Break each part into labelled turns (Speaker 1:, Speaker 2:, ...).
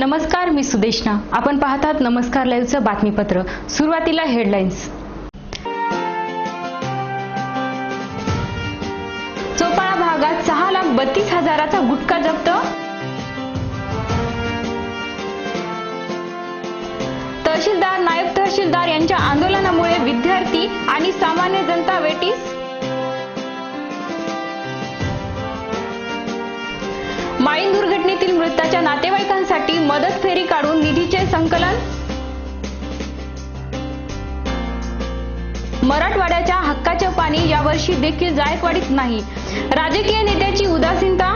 Speaker 1: नमस्कार मी सुदेशना आपण पाहतात नमस्कार लाईव्हचं बातमीपत्र. सुरुवातीला हेडलाईन्स चोपाळा भागात सहा लाख बत्तीस हजाराचा गुटखा जप्त. तहसीलदार नायब तहसीलदार यांच्या आंदोलनामुळे विद्यार्थी आणि सामान्य जनता वेटीस. माळीन दुर्घटनेतील मृताच्या नातेवाईक मदत फेरी काढून निधीचे संकलन? मराठवाड्याच्या हक्काचे पाणी यावर्षी देखील जायकवाडीत नाही. राजकीय नेत्याची उदासीनता?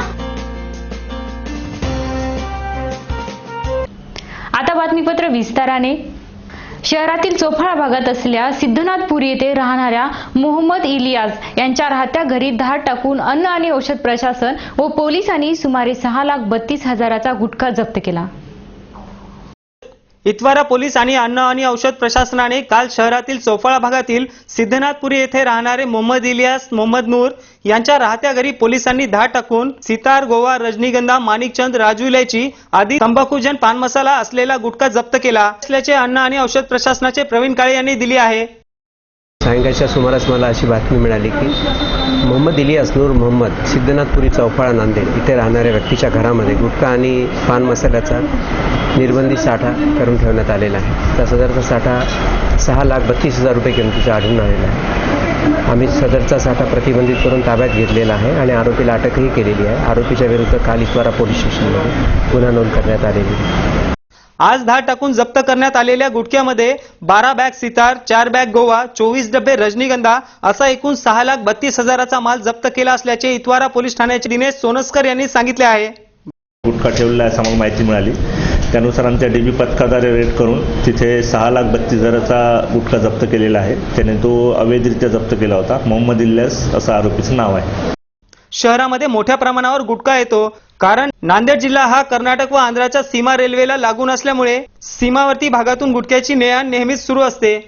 Speaker 1: आता बातमीपत्र विस्ताराने. शहरातील चोफाळा भागात असल्या सिद्धनाथपुरी येथे राहणाऱ्या मोहम्मद इलियास यांच्या राहत्या घरी धाड टाकून अन्न आणि औषध प्रशासन व पोलिसांनी सुमारे सहा लाख बत्तीस हजाराचा गुटखा जप्त केला.
Speaker 2: इतवारा पोलीस आणि अन्न आणि औषध प्रशासनाने काल शहरातील चोफाळा भागातील सिद्धनाथपुरी येथे राहणारे मोहम्मद इलियास मोहम्मद नूर यांच्या राहत्या घरी पोलिसांनी धाड टाकून सितार गोवा रजनीगंधा माणिकचंद राजू इलायची आदी तंबाखूजन पान मसाला असलेला गुटखा जप्त केला. असल्याचे अन्न आणि औषध प्रशासनाचे प्रवीण काळे यांनी दिली आहे.
Speaker 3: सायंकाळच्या सुमारास मला अशी बातमी मिळाली की मोहम्मद इलियास नूर मोहम्मद सिद्धनाथपुरी चौफाळा नांदेड इथे राहणाऱ्या व्यक्तीच्या घरामध्ये गुटखा आणि पान मसाल्याचा निर्बंधित साठा करून ठेवण्यात आलेला आहे. त्या सदरचा साठा सहा लाख बत्तीस हजार रुपये किमतीचा आढळून आलेला आहे. आम्ही सदरचा साठा प्रतिबंधित करून ताब्यात घेतलेला आहे आणि आरोपीला अटकही केलेली आहे. आरोपीच्या विरुद्ध काल इतवारा पोलीस स्टेशनमध्ये गुन्हा नोंद करण्यात आलेली आहे.
Speaker 2: आज धाड टाकून जप्त करण्यात आलेल्या गुटख्यामध्ये बारा बॅग सितार चार बॅग गोवा चोवीस डबे रजनीगंधा असा एकूण सहा लाख बत्तीस हजाराचा माल जप्त केला असल्याचे इतवारा पोलीस ठाण्याचे दिनेश सोनस्कर यांनी सांगितले आहे.
Speaker 4: गुटखा ठेवलेला आहे मला माहिती मिळाली. त्यानुसार आमच्या डी बी पथकाद्वारे रेड करून तिथे सहा लाख बत्तीस हजाराचा गुटखा जप्त केलेला आहे. त्याने तो अवैधरित्या जप्त केला होता. मोहम्मद इल्यास असं आरोपीचं नाव आहे.
Speaker 2: शहरामध्ये मोठ्या प्रमाणावर गुटखा येतो. कारण नांदेड जिल्हा हा कर्नाटक व आंध्राच्या सीमा रेल्वेला लागून असल्यामुळे सीमावर्ती भागातून गुटख्याची ने आण नेहमीच सुरू असते.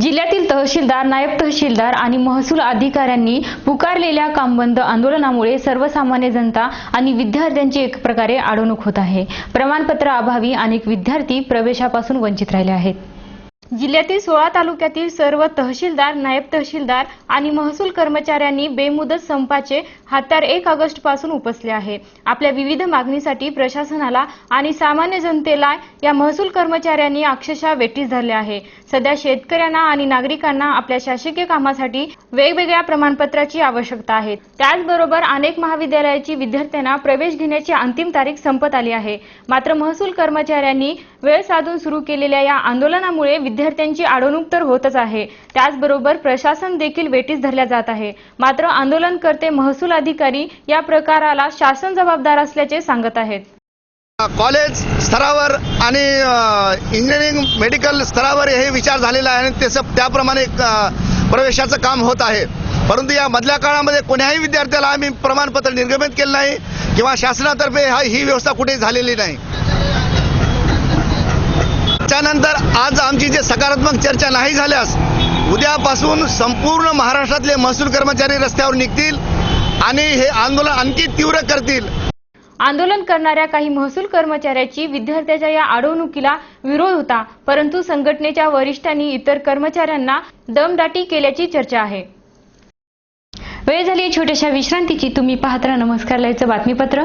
Speaker 1: जिल्ह्यातील तहसीलदार नायब तहसीलदार आणि महसूल अधिकाऱ्यांनी पुकारलेल्या कामबंद आंदोलनामुळे सर्वसामान्य जनता आणि विद्यार्थ्यांची एक प्रकारे अडवणूक होत आहे. प्रमाणपत्र अभावी अनेक विद्यार्थी प्रवेशापासून वंचित राहिले आहेत. जिल्ह्यातील सोळा तालुक्यातील सर्व तहसीलदार नायब तहसीलदार आणि महसूल कर्मचाऱ्यांनी बेमुदत संपाचे हत्यार एक ऑगस्टपासून उपसले आहे. आपल्या विविध मागणीसाठी प्रशासनाला आणि सामान्य जनतेला या महसूल कर्मचाऱ्यांनी अक्षरशः वेटीस धरले आहे. सध्या शेतकऱ्यांना आणि नागरिकांना आपल्या शासकीय कामासाठी वेगवेगळ्या प्रमाणपत्राची आवश्यकता आहे. त्याचबरोबर अनेक महाविद्यालयाची विद्यार्थ्यांना प्रवेश घेण्याची अंतिम तारीख संपत आली आहे. मात्र महसूल कर्मचाऱ्यांनी वेळ साधून सुरू केलेल्या या आंदोलनामुळे विद्यार्थ्यांची अडवणूक तर होतच आहे. त्याचबरोबर प्रशासन देखील वेटीस धरल्या जात आहे. मात्र आंदोलनकर्ते महसूल अधिकारी या प्रकाराला शासन जबाबदार असल्याचे सांगत आहेत.
Speaker 5: कॉलेज स्तरावर आणि इंजिनिअरिंग मेडिकल स्तरावर हे विचार झालेला आहे आणि त्याचं त्याप्रमाणे प्रवेशाचं काम होत आहे. परंतु या मधल्या काळामध्ये कोण्याही विद्यार्थ्याला आम्ही प्रमाणपत्र निर्गमित केलं नाही किंवा शासनातर्फे हा ही व्यवस्था कुठे झालेली नाही. त्यानंतर आज आमची जे सकारात्मक चर्चा नाही झाल्यास उद्यापासून संपूर्ण महाराष्ट्रातले महसूल कर्मचारी रस्त्यावर निघतील आणि हे आंदोलन आणखी तीव्र करतील.
Speaker 1: आंदोलन करणाऱ्या काही महसूल कर्मचाऱ्याची विद्यार्थ्याच्या या अडवणुकीला विरोध होता परंतु संघटनेच्या वरिष्ठांनी इतर कर्मचाऱ्यांना दमदाटी केल्याची चर्चा आहे. वेळ झाली छोट्याशा विश्रांतीची. तुम्ही पाहत नमस्कार लाईव्हचं बातमीपत्र.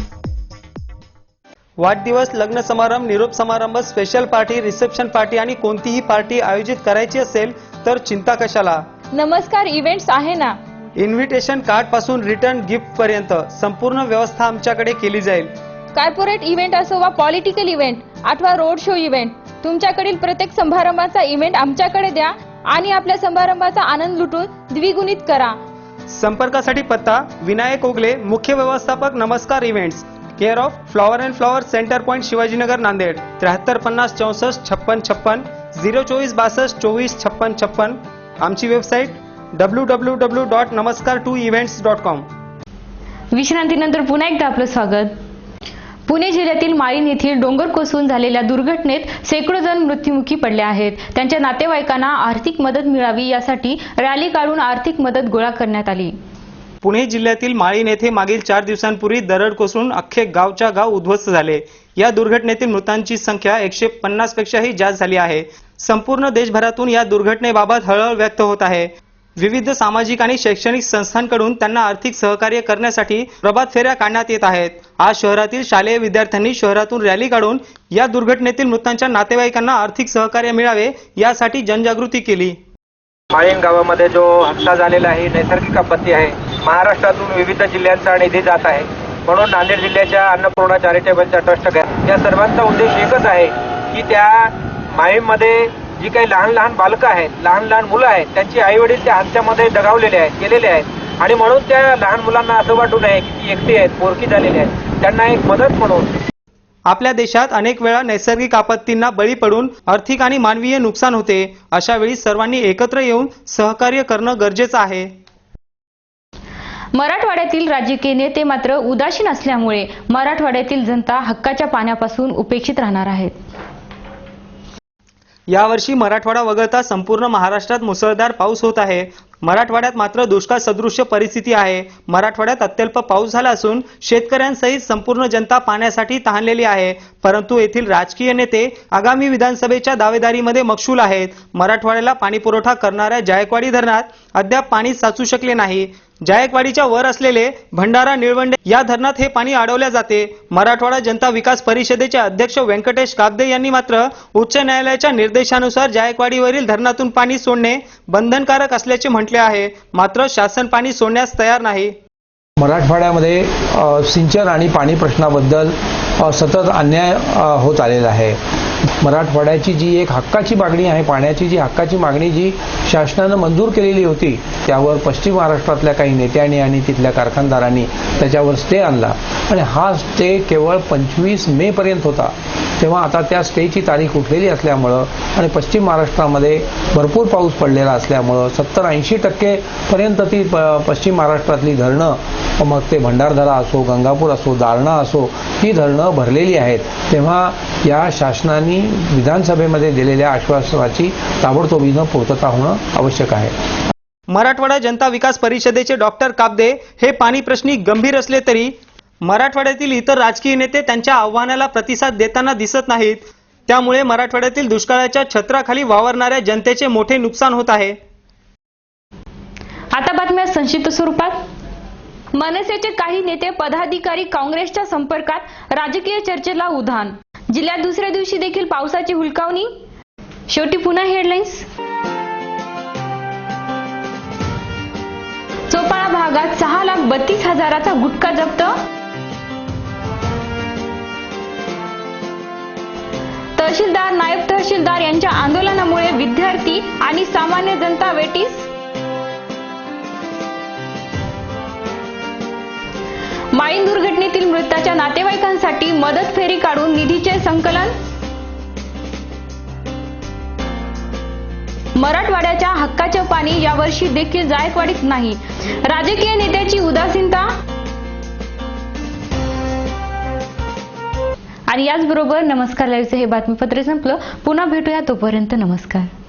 Speaker 2: वाढदिवस लग्न समारंभ निरोप समारंभ स्पेशल पार्टी रिसेप्शन पार्टी आणि कोणतीही पार्टी आयोजित करायची असेल तर चिंता कशाला?
Speaker 1: नमस्कार इव्हेंट्स आहे ना?
Speaker 2: इन्व्हिटेशन कार्डपासून रिटर्न गिफ्ट पर्यंत संपूर्ण व्यवस्था आमच्याकडे केली जाईल.
Speaker 1: कॉर्पोरेट इव्हेंट असो वा पॉलिटिकल इव्हेंट अथवा रोड शो इव्हेंट तुमच्याकडील प्रत्येक समारंभाचा इव्हेंट आमच्याकडे द्या आणि आपल्या समारंभाचा आनंद लुटून द्विगुणित करा.
Speaker 2: संपर्कासाठी पत्ता विनायक ओगले मुख्य व्यवस्थापक नमस्कार events care of flower and flower centre point Shivajinagar Nanded त्र्याहत्तर पन्नास चौसष्ट छप्पन छप्पन झिरो चोवीस बासष्ट चोवीस छप्पन छप्पन. आमची website W W W dot Namaskar to events dot com
Speaker 1: विश्रांतीनंतर पुन्हा एकदा आपलं स्वागत. पुणे जिल्ह्यातील माळीण येथील डोंगर कोसळून झालेल्या दुर्घटनेत शेकडो जण मृत्युमुखी पडले आहेत. त्यांच्या नातेवाईकांना आर्थिक मदत मिळावी यासाठी रॅली काढून आर्थिक मदत गोळा करण्यात आली.
Speaker 2: पुणे जिल्ह्यातील माळीण येथे मागील चार दिवसांपूर्वी दरड कोसळून अख्खे गावच्या गाव उद्ध्वस्त झाले. या दुर्घटनेतील मृतांची संख्या एकशे पन्नास पेक्षाही जास्त झाली आहे. संपूर्ण देशभरातून या दुर्घटनेबाबत हळहळ व्यक्त होत आहे. विविध सामाजिक आणि शैक्षणिक संस्थांकडून त्यांना आर्थिक सहकार्य करण्यासाठी प्रभात फेऱ्या काढण्यात येत आहेत. आज शहरातील शालेय विद्यार्थ्यांनी शहरातून रॅली काढून या दुर्घटनेतील मृतांच्या नातेवाईकांना आर्थिक सहकार्य मिळावे यासाठी जनजागृती केली.
Speaker 6: माळीण गावामध्ये जो हत्या झालेला आहे नैसर्गिक आपत्ती आहे महाराष्ट्रातून विविध जिल्ह्यांचा निधी जात आहे. म्हणून नांदेड जिल्ह्याच्या अन्नपूर्णा चॅरिटेबलचा ट्रस्ट या सर्वांचा उद्देश एकच आहे की त्या माळीणमध्ये जी काही लहान लहान बालकं आहेत लहान लहान मुलं आहेत त्यांची आई वडील त्या हत्यामध्ये दगावलेले आहेत गेलेले आहेत. आणि म्हणून त्या लहान मुलांना असं वाटू नये की ती एकटी आहेत पोरकी झालेली आहेत. त्यांना एक मदत म्हणून.
Speaker 2: आपल्या देशात अनेक वेळा नैसर्गिक आपत्तींना बळी पडून आर्थिक आणि मानवीय नुकसान होते. अशा वेळी सर्वांनी एकत्र येऊन सहकार्य करणं गरजेचं आहे.
Speaker 1: मराठवाड्यातील राजकीय नेते मात्र उदासीन असल्यामुळे मराठवाड्यातील जनता हक्काच्या पाण्यापासून उपेक्षित राहणार आहेत.
Speaker 2: यावर्षी मराठवाडा वगळता संपूर्ण महाराष्ट्रात मुसळधार पाऊस होत आहे. मराठवाड्यात मात्र दुष्काळ सदृश्य परिस्थिती आहे. मराठवाड्यात अत्यल्प पाऊस झाला असून शेतकऱ्यांसहित संपूर्ण जनता पाण्यासाठी तहानलेली आहे. परंतु येथील राजकीय नेते आगामी विधानसभेच्या दावेदारीमध्ये मक्षूल आहेत. मराठवाड्याला पाणीपुरवठा करणाऱ्या जायकवाडी धरणात अद्याप पाणी साचू शकले नाही. जायकवाडीच्या वर असलेले भंडारा निळवंडे या धरणात हे पाणी अडवल्या जाते. मराठवाडा जनता विकास परिषदेचे अध्यक्ष व्यंकटेश कागदे यांनी मात्र उच्च न्यायालयाच्या निर्देशानुसार जायकवाडीवरील धरणातून पाणी सोडणे बंधनकारक असल्याचे म्हटले आहे. मात्र शासन पाणी सोडण्यास तयार नाही.
Speaker 7: मराठवाड्यामध्ये सिंचन आणि पाणी प्रश्नाबद्दल सतत अन्याय होत आलेला आहे. मराठवाड्याची जी एक हक्काची मागणी आहे पाण्याची जी हक्काची मागणी जी शासनानं मंजूर केलेली होती त्यावर पश्चिम महाराष्ट्रातल्या काही नेत्यांनी आणि तिथल्या कारखानदारांनी त्याच्यावर स्टे आणला. आणि हा स्टे केवळ पंचवीस मेपर्यंत होता. तेव्हा आता त्या स्टेची तारीख उठलेली असल्यामुळं आणि पश्चिम महाराष्ट्रामध्ये भरपूर पाऊस पडलेला असल्यामुळं सत्तर ऐंशी टक्केपर्यंत ती प पश्चिम महाराष्ट्रातली धरणं मग ते भंडारदरा असो गंगापूर असो दारणा असो ही धरणं भरलेली आहेत. तेव्हा या शासनाने विधानसभेमध्ये दिलेल्या आश्वासनाची ताबडतोबीनं पूर्तता होणं आवश्यक आहे.
Speaker 2: मराठवाडा जनता विकास परिषदेचे डॉक्टर काबदे हे पाणी प्रश्नी गंभीर असले तरी मराठवाड्यातील इतर राजकीय नेते त्यांच्या आव्हानाला प्रतिसाद देताना दिसत नाहीत. त्यामुळे मराठवाड्यातील दुष्काळाच्या छत्राखाली वावरणाऱ्या जनतेचे मोठे नुकसान होत आहे.
Speaker 1: आता बातम्या संक्षिप्त स्वरूपात. मनसेचे काही नेते पदाधिकारी काँग्रेसच्या संपर्कात राजकीय चर्चेला उधाण जिल्ह्यात दुसऱ्या दिवशी देखील पावसाची हुलकावणी. शेवटी पुन्हा हेडलाईन्स चोपाळा भागात सहा लाख बत्तीस हजाराचा गुटखा जप्त. तहसीलदार नायब तहसीलदार यांच्या आंदोलनामुळे विद्यार्थी आणि सामान्य जनता वेटीस. माईन दुर्घटनेतील मृताच्या नातेवाईकांसाठी मदत फेरी काढून निधीचे संकलन? मराठवाड्याच्या हक्काचे पाणी यावर्षी देखील जायकवाडीत नाही. राजकीय नेत्याची उदासीनता? आणि याचबरोबर नमस्कार लाईव्हचं हे बातमीपत्र संपलं. पुन्हा भेटूया तोपर्यंत नमस्कार.